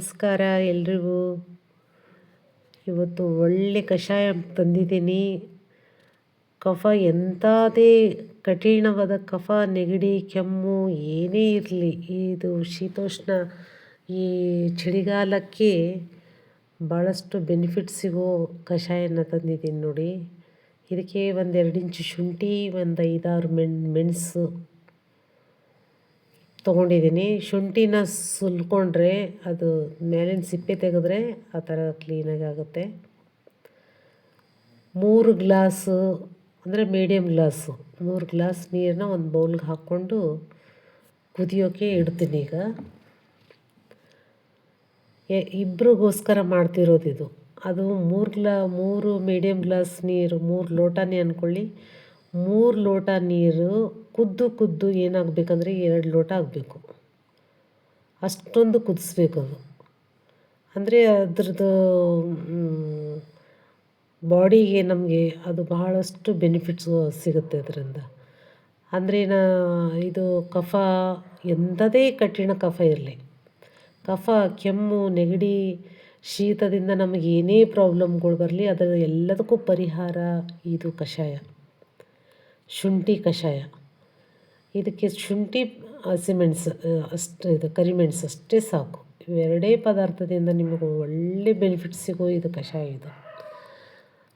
ನಮಸ್ಕಾರ ಎಲ್ರಿಗೂ. ಇವತ್ತು ಒಳ್ಳೆ ಕಷಾಯ ತಂದಿದ್ದೀನಿ. ಕಫ ಎಂಥದೇ ಕಠಿಣವಾದ ಕಫ, ನೆಗಡಿ, ಕೆಮ್ಮು ಏನೇ ಇರಲಿ, ಇದು ಶೀತೋಷ್ಣ ಈ ಚಳಿಗಾಲಕ್ಕೆ ಭಾಳಷ್ಟು ಬೆನಿಫಿಟ್ ಸಿಗೋ ಕಷಾಯನ ತಂದಿದ್ದೀನಿ ನೋಡಿ. ಇದಕ್ಕೆ ಒಂದು ಎರಡು ಇಂಚು ಶುಂಠಿ ಒಂದು ಐದಾರು ಮೆಣ್, ಮೆಣಸು. ತೊಗೊಂಡಿದ್ದೀನಿ. ಶುಂಠಿನ ಸುಲ್ಕೊಂಡ್ರೆ ಅದು ಮೇಲಿನ ಸಿಪ್ಪೆ ತೆಗೆದ್ರೆ ಆ ಥರ ಕ್ಲೀನಾಗಿ ಆಗುತ್ತೆ. ಮೂರು ಗ್ಲಾಸು, ಅಂದರೆ ಮೀಡಿಯಮ್ ಗ್ಲಾಸು, ಮೂರು ಗ್ಲಾಸ್ ನೀರನ್ನ ಒಂದು ಬೌಲ್ಗೆ ಹಾಕ್ಕೊಂಡು ಕುದಿಯೋಕ್ಕೆ ಇಡ್ತೀನಿ ಈಗ. ಇಬ್ಬರಿಗೋಸ್ಕರ ಮಾಡ್ತಿರೋದು ಇದು. ಅದು ಮೂರು ಗ್ಲಾ, ಮೂರು ಮೀಡಿಯಮ್ ಗ್ಲಾಸ್ ನೀರು, ಮೂರು ಲೋಟನೇ ಅಂದ್ಕೊಳ್ಳಿ ಮೂರು ಲೋಟ ನೀರು ಕುದ್ದು ಕುದ್ದು ಏನಾಗಬೇಕಂದ್ರೆ ಎರಡು ಲೋಟ ಆಗಬೇಕು. ಅಷ್ಟೊಂದು ಕುದಿಸ್ಬೇಕು ಅದು. ಅಂದರೆ ಅದ್ರದ್ದು ಬಾಡಿಗೆ ನಮಗೆ ಅದು ಬಹಳಷ್ಟು ಬೆನಿಫಿಟ್ಸು ಸಿಗುತ್ತೆ ಅದರಿಂದ. ಅಂದರೆ ನಾ, ಇದು ಕಫ ಎಂಥದೇ ಕಠಿಣ ಕಫ ಇರಲಿ. ಕಫ, ಕೆಮ್ಮು, ನೆಗಡಿ, ಶೀತದಿಂದ ನಮಗೆ ಏನೇ ಪ್ರಾಬ್ಲಮ್ಗಳು ಬರಲಿ ಅದರ ಎಲ್ಲದಕ್ಕೂ ಪರಿಹಾರ ಇದು ಕಷಾಯ. ಶುಂಠಿ ಕಷಾಯ. ಇದಕ್ಕೆ ಶುಂಠಿ ಹಸಿಮೆಣಸು ಅಷ್ಟು ಇದು ಕರಿಮೆಣಸು ಅಷ್ಟೇ ಸಾಕು. ಇವೆರಡೇ ಪದಾರ್ಥದಿಂದ ನಿಮಗೆ ಒಳ್ಳೆ ಬೆನಿಫಿಟ್ ಸಿಗೋ ಇದು ಕಷಾಯ ಇದು.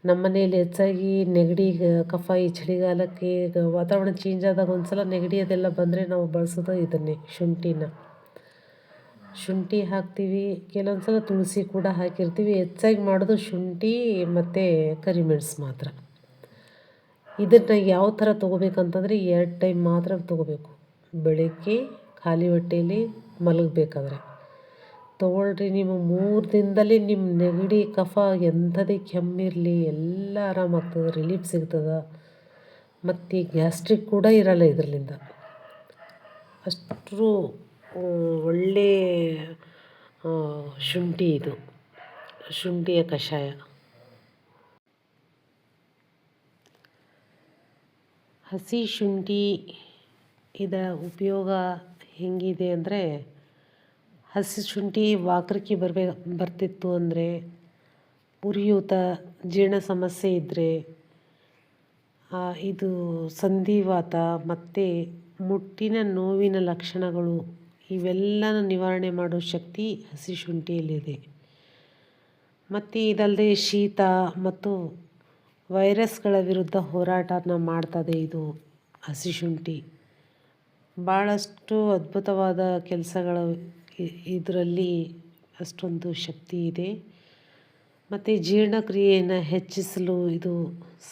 ನಮ್ಮ ಮನೆಯಲ್ಲಿ ಹೆಚ್ಚಾಗಿ ನೆಗಡಿ ಕಫ ಈ ಚಳಿಗಾಲಕ್ಕೆ ವಾತಾವರಣ ಚೇಂಜ್ ಆದಾಗ ಒಂದು ಸಲ ನೆಗಡಿ ಅದೆಲ್ಲ ಬಂದರೆ ನಾವು ಬಳಸೋದು ಇದನ್ನೇ, ಶುಂಠಿನ. ಶುಂಠಿ ಹಾಕ್ತೀವಿ ಕೆಲವೊಂದು ಸಲ ತುಳಸಿ ಕೂಡ ಹಾಕಿರ್ತೀವಿ. ಹೆಚ್ಚಾಗಿ ಮಾಡೋದು ಶುಂಠಿ ಮತ್ತು ಕರಿಮೆಣಸು ಮಾತ್ರ. ಇದನ್ನು ಯಾವ ಥರ ತೊಗೋಬೇಕಂತಂದರೆ ಎರಡು ಟೈಮ್ ಮಾತ್ರ ತೊಗೋಬೇಕು. ಬೆಳಗ್ಗೆ ಖಾಲಿ ಹೊಟ್ಟೇಲಿ ಮಲಗಬೇಕಾದ್ರೆ. ತೊಗೊಳ್ರಿ ನೀವು ಮೂರು ದಿನದಲ್ಲಿ ನಿಮ್ಮ ನೆಗಡಿ, ಕಫ ಎಂಥದೇ ಕೆಮ್ಮಿರಲಿ, ಎಲ್ಲ ಆರಾಮಾಗ್ತದೆ, ರಿಲೀಫ್ ಸಿಗ್ತದೆ. ಮತ್ತು ಗ್ಯಾಸ್ಟ್ರಿಕ್ ಕೂಡ ಇರಲ್ಲ ಇದರಿಂದ ಅಷ್ಟು ಒಳ್ಳೆ ಶುಂಠಿ ಇದು. ಶುಂಠಿಯ ಕಷಾಯ. ಹಸಿ ಶುಂಠಿ ಇದರ ಉಪಯೋಗ ಹೇಗಿದೆ ಅಂದರೆ ಹಸಿ ಶುಂಠಿ ವಾಕರಿಕೆ ಬರಬೇಕು ಬರ್ತಿತ್ತು ಅಂದರೆ ಉರಿಯೂತ ಜೀರ್ಣ ಸಮಸ್ಯೆ ಇದ್ದರೆ ಇದು ಸಂಧಿವಾತ ಮತ್ತು ಮುಟ್ಟಿನ ನೋವಿನ ಲಕ್ಷಣಗಳು ಇವೆಲ್ಲನ ನಿವಾರಣೆ ಮಾಡೋ ಶಕ್ತಿ ಹಸಿ ಶುಂಠಿಯಲ್ಲಿದೆ. ಮತ್ತು ಇದಲ್ಲದೆ ಶೀತ ಮತ್ತು ವೈರಸ್ಗಳ ವಿರುದ್ಧ ಹೋರಾಟನ ಮಾಡ್ತದೆ ಇದು ಹಸಿ ಶುಂಠಿ. ಭಾಳಷ್ಟು ಅದ್ಭುತವಾದ ಕೆಲಸಗಳು ಇದರಲ್ಲಿ ಅಷ್ಟೊಂದು ಶಕ್ತಿ ಇದೆ. ಮತ್ತು ಜೀರ್ಣಕ್ರಿಯೆಯನ್ನು ಹೆಚ್ಚಿಸಲು ಇದು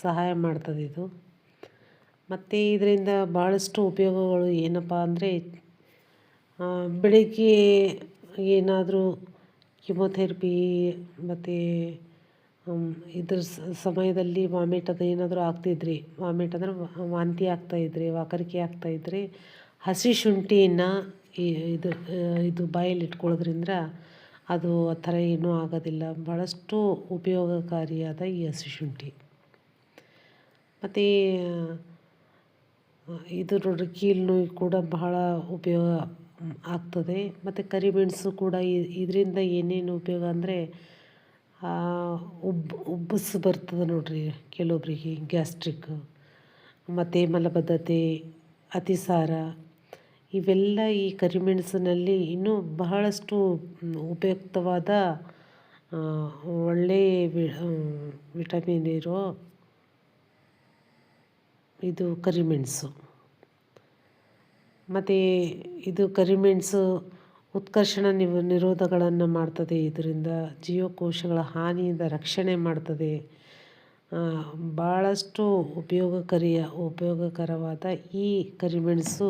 ಸಹಾಯ ಮಾಡ್ತದೆ ಇದು. ಮತ್ತು ಇದರಿಂದ ಭಾಳಷ್ಟು ಉಪಯೋಗಗಳು ಏನಪ್ಪ ಅಂದರೆ ಬೆಳಿಗ್ಗೆ ಏನಾದರೂ ಕಿಮೊಥೆರಪಿ, ಮತ್ತು ಇದ್ರ ಸಮಯದಲ್ಲಿ ವಾಮಿಟ್ ಅದು ಏನಾದರೂ ಆಗ್ತಿದ್ರಿ? ವಾಮಿಟ್ ಅಂದರೆ ವಾಂತಿ ಆಗ್ತಾಯಿದ್ರಿ ವಾಕರಿಕೆ ಆಗ್ತಾಯಿದ್ರಿ ಹಸಿ ಶುಂಠಿನ ಇದು ಇದು ಬಾಯಲ್ಲಿ ಇಟ್ಕೊಳ್ಳೋದ್ರಿಂದ ಅದು ಆ ಥರ ಏನೂ ಆಗೋದಿಲ್ಲ. ಭಾಳಷ್ಟು ಉಪಯೋಗಕಾರಿಯಾದ ಈ ಹಸಿ ಶುಂಠಿ. ಮತ್ತು ಇದು ನೋಡ್ರಿ ಕೀಲು ನೋವು ಕೂಡ ಬಹಳ ಉಪಯೋಗ ಆಗ್ತದೆ. ಮತ್ತು ಕರಿಮೆಣಸು ಕೂಡ ಇದರಿಂದ ಏನೇನು ಉಪಯೋಗ ಅಂದರೆ ಉಬ್ಬು ಉಬ್ಬಸು ಬರ್ತದೆ ನೋಡಿರಿ ಕೆಲವೊಬ್ಬರಿಗೆ ಗ್ಯಾಸ್ಟ್ರಿಕ್, ಮತ್ತು ಮಲಬದ್ಧತೆ, ಅತಿಸಾರ, ಇವೆಲ್ಲ ಈ ಕರಿಮೆಣಸಿನಲ್ಲಿ ಇನ್ನೂ ಬಹಳಷ್ಟು ಉಪಯುಕ್ತವಾದ ಒಳ್ಳೆಯ ವಿಟಮಿನ್ ಇರೋ ಇದು ಕರಿಮೆಣಸು. ಮತ್ತು ಇದು ಕರಿಮೆಣಸು ಉತ್ಕರ್ಷಣ ನಿವ್, ನಿರೋಧಗಳನ್ನು ಮಾಡ್ತದೆ. ಇದರಿಂದ ಜೀವಕೋಶಗಳ ಹಾನಿಯಿಂದ ರಕ್ಷಣೆ ಮಾಡ್ತದೆ. ಭಾಳಷ್ಟು ಉಪಯೋಗಕರಿಯ, ಉಪಯೋಗಕರವಾದ ಈ ಕರಿಮೆಣಸು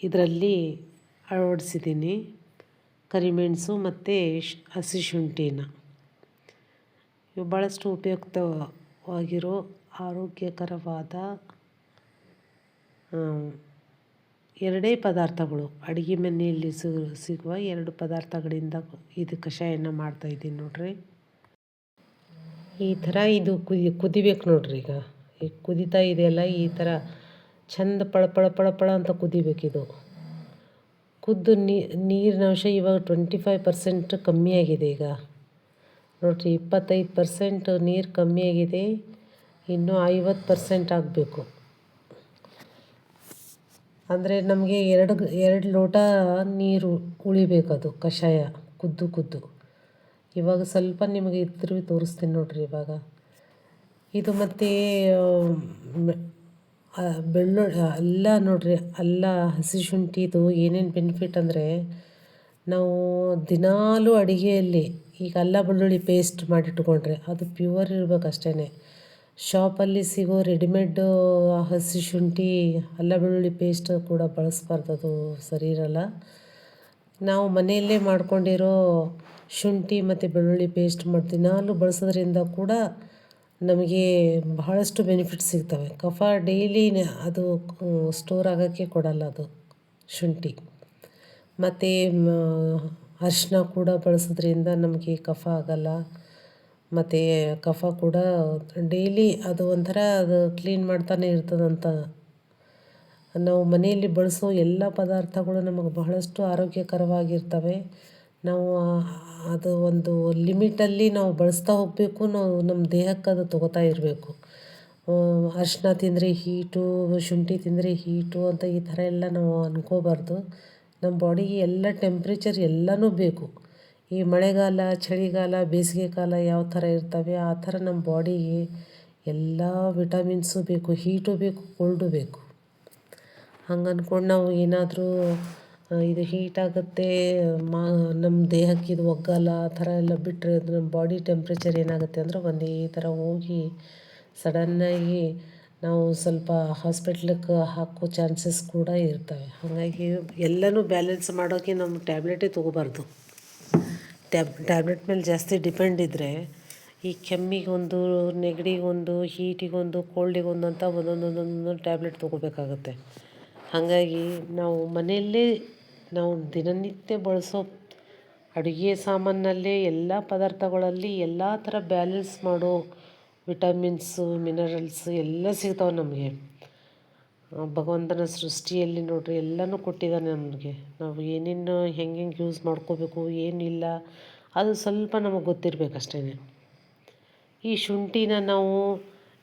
ಇದರಲ್ಲಿ ಅಳವಡಿಸಿದ್ದೀನಿ. ಕರಿಮೆಣಸು ಮತ್ತು ಹಸಿ ಶುಂಠಿನ. ಇವು ಭಾಳಷ್ಟು ಉಪಯುಕ್ತವಾಗಿರೋ ಆರೋಗ್ಯಕರವಾದ ಎರಡೇ ಪದಾರ್ಥಗಳು. ಅಡುಗೆ ಮನೆಯಲ್ಲಿ ಸಿಗುವ ಎರಡು ಪದಾರ್ಥಗಳಿಂದ ಇದು ಕಷಾಯನ ಮಾಡ್ತಾಯಿದ್ದೀನಿ ನೋಡ್ರಿ. ಈ ಥರ ಇದು ಕುದಿ, ಕುದಿಬೇಕು ನೋಡ್ರಿ ಈಗ. ಈಗ ಕುದೀತಾ ಇದೆಯಲ್ಲ, ಈ ಥರ ಚಂದ ಪಳ ಪಳ ಪಳ ಪಳ ಅಂತ ಕುದಿಬೇಕಿದು. ಕುದ್ದು ನೀರಿನ ಅಂಶ ಇವಾಗ ಟ್ವೆಂಟಿ ಫೈವ್ ಪರ್ಸೆಂಟ್ ಕಮ್ಮಿ ಆಗಿದೆ ಈಗ. ನೋಡಿರಿ, ಇಪ್ಪತ್ತೈದು ಪರ್ಸೆಂಟ್ ನೀರು ಕಮ್ಮಿಯಾಗಿದೆ ಇನ್ನೂ ಐವತ್ತು ಪರ್ಸೆಂಟ್ ಆಗಬೇಕು. ಅಂದರೆ ನಮಗೆ ಎರಡು ಎರಡು ಲೋಟ ನೀರು ಉಳಿಬೇಕದು, ಕಷಾಯ, ಕುದ್ದು ಕುದ್ದು. ಇವಾಗ ಸ್ವಲ್ಪ ನಿಮಗೆ ಇದ್ರ ತೋರಿಸ್ತೀನಿ ನೋಡಿರಿ ಇವಾಗ. ಇದು ಮತ್ತು ಬೆಳ್ಳುಳ್ಳಿ ಅಲ್ಲ ನೋಡಿರಿ, ಅಲ್ಲ ಹಸಿ ಶುಂಠಿದು ಏನೇನು ಬೆನಿಫಿಟ್ ಅಂದರೆ ನಾವು ದಿನಾಲೂ ಅಡುಗೆಯಲ್ಲಿ ಈಗ ಅಲ್ಲ ಬೆಳ್ಳುಳ್ಳಿ ಪೇಸ್ಟ್ ಮಾಡಿಟ್ಕೊಂಡ್ರೆ ಅದು ಪ್ಯೂವರ್ ಇರ್ಬೇಕು ಶಾಪಲ್ಲಿ ಸಿಗೋ ರೆಡಿಮೇಡ್ ಹಸಿ ಶುಂಠಿ, ಅಲ್ಲ ಬೆಳ್ಳುಳ್ಳಿ ಪೇಸ್ಟ್ ಕೂಡ ಬಳಸ್ಬಾರ್ದು ಅದು ಸರಿ ಇರಲ್ಲ. ನಾವು ಮನೆಯಲ್ಲೇ ಮಾಡ್ಕೊಂಡಿರೋ ಶುಂಠಿ ಮತ್ತು ಬೆಳ್ಳುಳ್ಳಿ ಪೇಸ್ಟ್ ಮಾಡಿ ದಿನಾಲೂ ಬಳಸೋದ್ರಿಂದ ಕೂಡ ನಮಗೆ ಬಹಳಷ್ಟು ಬೆನಿಫಿಟ್ ಸಿಗ್ತವೆ. ಕಫ ಡೈಲಿ ಅದು ಸ್ಟೋರ್ ಆಗೋಕ್ಕೆ ಕೊಡಲ್ಲ ಅದು ಶುಂಠಿ. ಮತ್ತು ಅರಿಶಿನ ಕೂಡ ಬಳಸೋದ್ರಿಂದ ನಮಗೆ ಕಫ ಆಗಲ್ಲ. ಮತ್ತು ಕಫ ಕೂಡ ಡೈಲಿ ಅದು ಒಂಥರ ಅದು ಕ್ಲೀನ್ ಮಾಡ್ತಾನೆ ಇರ್ತದಂತ. ನಾವು ಮನೆಯಲ್ಲಿ ಬಳಸೋ ಎಲ್ಲ ಪದಾರ್ಥಗಳು ನಮಗೆ ಬಹಳಷ್ಟು ಆರೋಗ್ಯಕರವಾಗಿರ್ತವೆ. ನಾವು ಅದು ಒಂದು ಲಿಮಿಟಲ್ಲಿ ನಾವು ಬಳಸ್ತಾ ಹೋಗಬೇಕು ನಾವು ನಮ್ಮ ದೇಹಕ್ಕೆ ಅದು ತಗೋತಾ ಇರಬೇಕು. ಅರಿಶಿನ ತಿಂದರೆ ಹೀಟು, ಶುಂಠಿ ತಿಂದರೆ ಹೀಟು ಅಂತ ಈ ಥರ ಎಲ್ಲ ನಾವು ಅಂದ್ಕೋಬಾರ್ದು ನಮ್ಮ ಬಾಡಿಗೆ ಎಲ್ಲ ಟೆಂಪ್ರೇಚರ್ ಎಲ್ಲನೂ ಬೇಕು. ಈ ಮಳೆಗಾಲ, ಚಳಿಗಾಲ, ಬೇಸಿಗೆ ಕಾಲ ಯಾವ ಥರ ಇರ್ತವೆ, ಆ ಥರ ನಮ್ಮ ಬಾಡಿಗೆ ಎಲ್ಲ ವಿಟಮಿನ್ಸು ಬೇಕು, ಹೀಟು ಬೇಕು, ಕೋಲ್ಡು ಬೇಕು. ಹಂಗೆ ಅಂದ್ಕೊಂಡು ನಾವು ಏನಾದರೂ ಇದು ಹೀಟ್ ಆಗುತ್ತೆ, ಮಾ, ನಮ್ಮ ದೇಹಕ್ಕೆ ಇದು ಒಗ್ಗಲ್ಲ, ಆ ಥರ ಎಲ್ಲ ಬಿಟ್ಟರೆ ನಮ್ಮ ಬಾಡಿ ಟೆಂಪ್ರೇಚರ್ ಏನಾಗುತ್ತೆ ಅಂದರೆ ಒಂದೇ ಥರ ಹೋಗಿ ಸಡನ್ನಾಗಿ ನಾವು ಸ್ವಲ್ಪ ಹಾಸ್ಪಿಟ್ಲಿಗೆ ಹಾಕೋ ಚಾನ್ಸಸ್ ಕೂಡ ಇರ್ತವೆ. ಹಾಗಾಗಿ ಎಲ್ಲನೂ ಬ್ಯಾಲೆನ್ಸ್ ಮಾಡೋಕ್ಕೆ ನಮ್ಮ ಟ್ಯಾಬ್ಲೆಟೇ ತೊಗೋಬಾರ್ದು. ಟ್ಯಾಬ್, ಟ್ಯಾಬ್ಲೆಟ್ ಮೇಲೆ ಜಾಸ್ತಿ ಡಿಪೆಂಡ್ ಇದ್ದರೆ ಈ ಕೆಮ್ಮಿಗೊಂದು, ನೆಗಡಿಗೊಂದು, ಹೀಟಿಗೊಂದು, ಕೋಲ್ಡಿಗೊಂದು ಅಂತ ಒಂದೊಂದೊಂದೊಂದೊಂದು ಒಂದೊಂದು ಟ್ಯಾಬ್ಲೆಟ್ ತೊಗೋಬೇಕಾಗತ್ತೆ. ಹಾಗಾಗಿ ನಾವು ಮನೆಯಲ್ಲೇ ನಾವು ದಿನನಿತ್ಯ ಬಳಸೋ ಅಡುಗೆ ಸಾಮಾನಲ್ಲೇ ಎಲ್ಲ ಪದಾರ್ಥಗಳಲ್ಲಿ ಎಲ್ಲ ಥರ ಬ್ಯಾಲೆನ್ಸ್ ಮಾಡೋ ವಿಟಮಿನ್ಸು, ಮಿನರಲ್ಸು ಎಲ್ಲ ಸಿಗ್ತಾವೆ ನಮಗೆ. ಭಗವಂತನ ಸೃಷ್ಟಿಯಲ್ಲಿ ನೋಡಿರಿ ಎಲ್ಲನೂ ಕೊಟ್ಟಿದ್ದಾನೆ ನಮಗೆ. ನಾವು ಏನೇನು ಹೆಂಗೆ ಹೆಂಗೆ ಯೂಸ್ ಮಾಡ್ಕೋಬೇಕು, ಏನಿಲ್ಲ, ಅದು ಸ್ವಲ್ಪ ನಮಗೆ ಗೊತ್ತಿರಬೇಕು ಅಷ್ಟೇ ಈ ಶುಂಠಿನ ನಾವು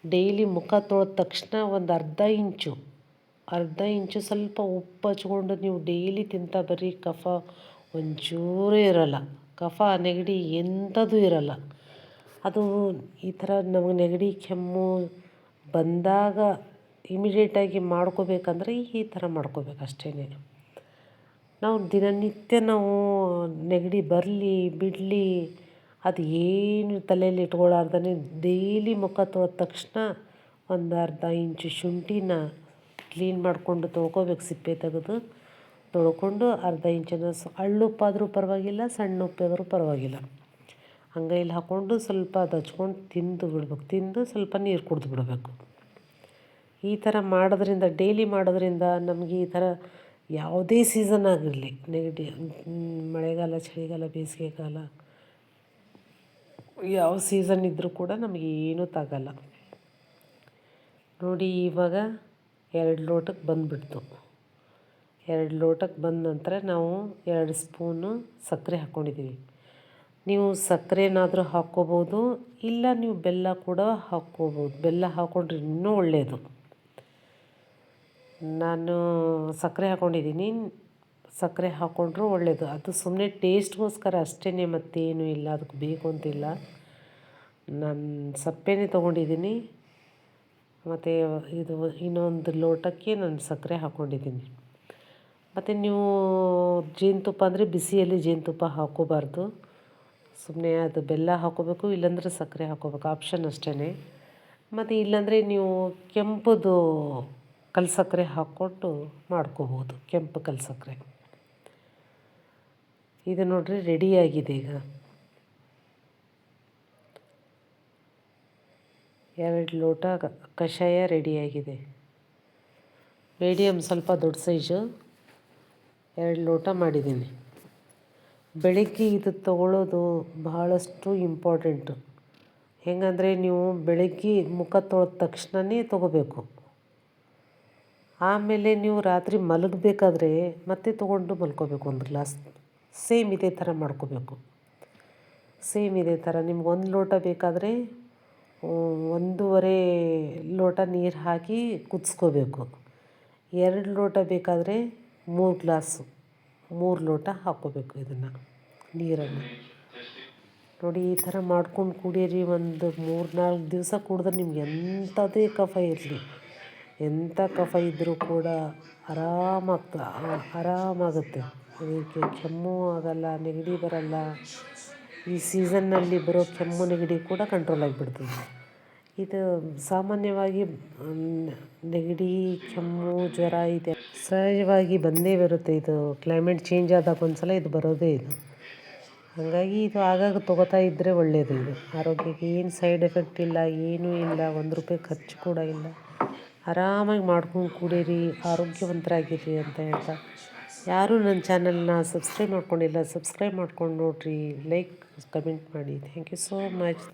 ಡೈಲಿ ಮುಖ ತೊಳೆದ ತಕ್ಷಣ ಒಂದು ಅರ್ಧ ಇಂಚು ಅರ್ಧ ಇಂಚು ಸ್ವಲ್ಪ ಉಪ್ಪು ಹಚ್ಕೊಂಡು ನೀವು ಡೈಲಿ ತಿಂತಾ ಬರ್ರಿ, ಕಫ ಒಂಚೂರೇ ಇರಲ್ಲ. ಕಫ ನೆಗಡಿ ಎಂಥದ್ದು ಇರಲ್ಲ. ಅದು ಈ ಥರ ನಮಗೆ ನೆಗಡಿ, ಕೆಮ್ಮು ಬಂದಾಗ ಇಮಿಡಿಯೇಟಾಗಿ ಮಾಡ್ಕೋಬೇಕಂದ್ರೆ ಈ ಥರ ಮಾಡ್ಕೋಬೇಕು ಅಷ್ಟೇ ನಾವು ದಿನನಿತ್ಯ ನಾವು ನೆಗಡಿ ಬರಲಿ, ಬಿಡಲಿ, ಅದು ಏನು ತಲೆಯಲ್ಲಿ ಇಟ್ಕೊಳಾರ್ದೇ ಡೈಲಿ ಮುಖ ತೊಳೆದ ತಕ್ಷಣ ಒಂದು ಅರ್ಧ ಇಂಚು ಶುಂಠಿನ ಕ್ಲೀನ್ ಮಾಡಿಕೊಂಡು ತೊಳ್ಕೊಬೇಕು, ಸಿಪ್ಪೆ ತೆಗೆದು ತೊಳ್ಕೊಂಡು ಅರ್ಧ ಇಂಚಿನ ಹಳ್ಳುಪ್ಪಾದರೂ ಪರವಾಗಿಲ್ಲ, ಸಣ್ಣ ಉಪ್ಪಾದರೂ ಪರವಾಗಿಲ್ಲ. ಅಂಗೈಲಿ ಹಾಕ್ಕೊಂಡು ಸ್ವಲ್ಪ ಅದು ಹಚ್ಕೊಂಡು ತಿಂದು ಬಿಡ್ಬೇಕು, ತಿಂದು ಸ್ವಲ್ಪ ನೀರು ಕುಡಿದು ಬಿಡಬೇಕು. ಈ ಥರ ಮಾಡೋದ್ರಿಂದ ಡೈಲಿ ಮಾಡೋದ್ರಿಂದ ನಮಗೆ ಈ ಥರ ಯಾವುದೇ ಸೀಸನ್ ಆಗಿರಲಿ, ನೆಗಡಿ ಮಳೆಗಾಲ, ಚಳಿಗಾಲ, ಬೇಸಿಗೆಗಾಲ, ಯಾವ ಸೀಸನ್ ಇದ್ದರೂ ಕೂಡ ನಮಗೆ ಏನೂ ತಾಗಲ್ಲ. ನೋಡಿ ಇವಾಗ ಎರಡು ಲೋಟಕ್ಕೆ ಬಂದುಬಿಡ್ತು. ಎರಡು ಲೋಟಕ್ಕೆ ಬಂದ ನಂತರ ನಾವು ಎರಡು ಸ್ಪೂನು ಸಕ್ಕರೆ ಹಾಕ್ಕೊಂಡಿದ್ದೀವಿ ನೀವು ಸಕ್ಕರೆನಾದರೂ ಹಾಕ್ಕೋಬೋದು, ಇಲ್ಲ ನೀವು ಬೆಲ್ಲ ಕೂಡ ಹಾಕ್ಕೋಬೋದು, ಬೆಲ್ಲ ಹಾಕ್ಕೊಂಡ್ರೆ ಇನ್ನೂ ಒಳ್ಳೆಯದು ನಾನು ಸಕ್ಕರೆ ಹಾಕ್ಕೊಂಡಿದ್ದೀನಿ ಸಕ್ಕರೆ ಹಾಕ್ಕೊಂಡ್ರೂ ಒಳ್ಳೆಯದು ಅದು ಸುಮ್ಮನೆ ಟೇಸ್ಟ್ಗೋಸ್ಕರ ಅಷ್ಟೇ ಮತ್ತೇನು ಇಲ್ಲ. ಅದಕ್ಕೆ ಬೇಕು ಅಂತಿಲ್ಲ. ನಾನು ಸಪ್ಪೆನೇ ತೊಗೊಂಡಿದ್ದೀನಿ. ಮತ್ತು ಇದು ಇನ್ನೊಂದು ಲೋಟಕ್ಕೆ ನಾನು ಸಕ್ಕರೆ ಹಾಕ್ಕೊಂಡಿದ್ದೀನಿ ಮತ್ತು ನೀವು ಜೇನುತುಪ್ಪ ಅಂದರೆ ಬಿಸಿಯಲ್ಲಿ ಜೇನುತುಪ್ಪ ಹಾಕೋಬಾರ್ದು. ಸುಮ್ಮನೆ ಅದು ಬೆಲ್ಲ ಹಾಕೋಬೇಕು, ಇಲ್ಲಾಂದರೆ ಸಕ್ಕರೆ ಹಾಕೋಬೇಕು. ಆಪ್ಷನ್ ಅಷ್ಟೇ ಮತ್ತು ಇಲ್ಲಾಂದರೆ ನೀವು ಕೆಂಪುದು ಕಲ್ಸಕ್ಕರೆ ಹಾಕ್ಕೊಂಡು ಮಾಡ್ಕೋಬೋದು, ಕೆಂಪು ಕಲ್ಸಕ್ಕರೆ ಇದು ನೋಡಿರಿ ರೆಡಿಯಾಗಿದೆ ಈಗ. ಎರಡು ಲೋಟ ಕಷಾಯ ರೆಡಿಯಾಗಿದೆ ಮೀಡಿಯಮ್ ಸ್ವಲ್ಪ ದೊಡ್ಡ ಸೈಜು ಎರಡು ಲೋಟ ಮಾಡಿದ್ದೀನಿ. ಬೆಳಿಗ್ಗೆ ಇದು ತಗೊಳ್ಳೋದು ಬಹಳಷ್ಟು ಇಂಪಾರ್ಟೆಂಟು ಹೆಂಗಂದರೆ ನೀವು ಬೆಳಗ್ಗೆ ಮುಖ ತೊಳೆದ ತಕ್ಷಣವೇ ತೊಗೋಬೇಕು. ಆಮೇಲೆ ನೀವು ರಾತ್ರಿ ಮಲಗಬೇಕಾದ್ರೆ ಮತ್ತೆ ತೊಗೊಂಡು ಮಲ್ಕೋಬೇಕು ಒಂದು ಗ್ಲಾಸ್. ಸೇಮ್ ಇದೇ ಥರ ಮಾಡ್ಕೋಬೇಕು. ಸೇಮ್ ಇದೇ ಥರ ನಿಮ್ಗೆ ಒಂದು ಲೋಟ ಬೇಕಾದರೆ ಒಂದೂವರೆ ಲೋಟ ನೀರು ಹಾಕಿ ಕುದಿಸ್ಕೋಬೇಕು. ಎರಡು ಲೋಟ ಬೇಕಾದರೆ ಮೂರು ಗ್ಲಾಸು, ಮೂರು ಲೋಟ ಹಾಕ್ಕೋಬೇಕು ಇದನ್ನು, ನೀರನ್ನು. ನೋಡಿ, ಈ ಥರ ಮಾಡ್ಕೊಂಡು ಕುಡೀರಿ ಒಂದು ಮೂರು ನಾಲ್ಕು ದಿವಸ ಕುಡಿದ್ರೆ ನಿಮ್ಗೆ ಎಂಥದೇ ಕಫ ಇರಲಿ. ಎಂಥ ಕಫ ಇದ್ದರೂ ಕೂಡ ಆರಾಮಾಗ್ತ, ಆರಾಮಾಗುತ್ತೆ. ಅದಕ್ಕೆ ಕೆಮ್ಮು ಆಗಲ್ಲ, ನೆಗಡಿ ಬರಲ್ಲ. ಈ ಸೀಸನ್ನಲ್ಲಿ ಬರೋ ಕೆಮ್ಮು, ನೆಗಡಿ ಕೂಡ ಕಂಟ್ರೋಲ್ ಆಗಿಬಿಡ್ತದೆ. ಇದು ಸಾಮಾನ್ಯವಾಗಿ ನೆಗಡಿ, ಕೆಮ್ಮು, ಜ್ವರ ಇದೆ. ಸಹಜವಾಗಿ ಬಂದೇ ಬರುತ್ತೆ ಇದು. ಕ್ಲೈಮೇಟ್ ಚೇಂಜ್ ಆದಾಗ ಒಂದು ಸಲ ಇದು ಬರೋದೇ ಇದು. ಹಾಗಾಗಿ ಇದು ಆಗಾಗ ತೊಗೋತಾ ಇದ್ದರೆ ಒಳ್ಳೆಯದು ಇದು. ಆರೋಗ್ಯಕ್ಕೆ ಏನು ಸೈಡ್ ಎಫೆಕ್ಟ್ ಇಲ್ಲ, ಏನೂ ಇಲ್ಲ. ಒಂದು ರೂಪಾಯಿ ಖರ್ಚು ಕೂಡ ಇಲ್ಲ. ಆರಾಮಾಗಿ ಮಾಡ್ಕೊಂಡು ಕುಡೀರಿ, ಆರೋಗ್ಯವಂತರಾಗಿರಿ ಅಂತ ಹೇಳ್ತಾ. ಯಾರೂ ನನ್ನ ಚಾನಲ್ನ ಸಬ್ಸ್ಕ್ರೈಬ್ ಮಾಡ್ಕೊಂಡಿಲ್ಲ, ಸಬ್ಸ್ಕ್ರೈಬ್ ಮಾಡ್ಕೊಂಡು ನೋಡಿರಿ, ಲೈಕ್, ಕಮೆಂಟ್ ಮಾಡಿ. Thank you so much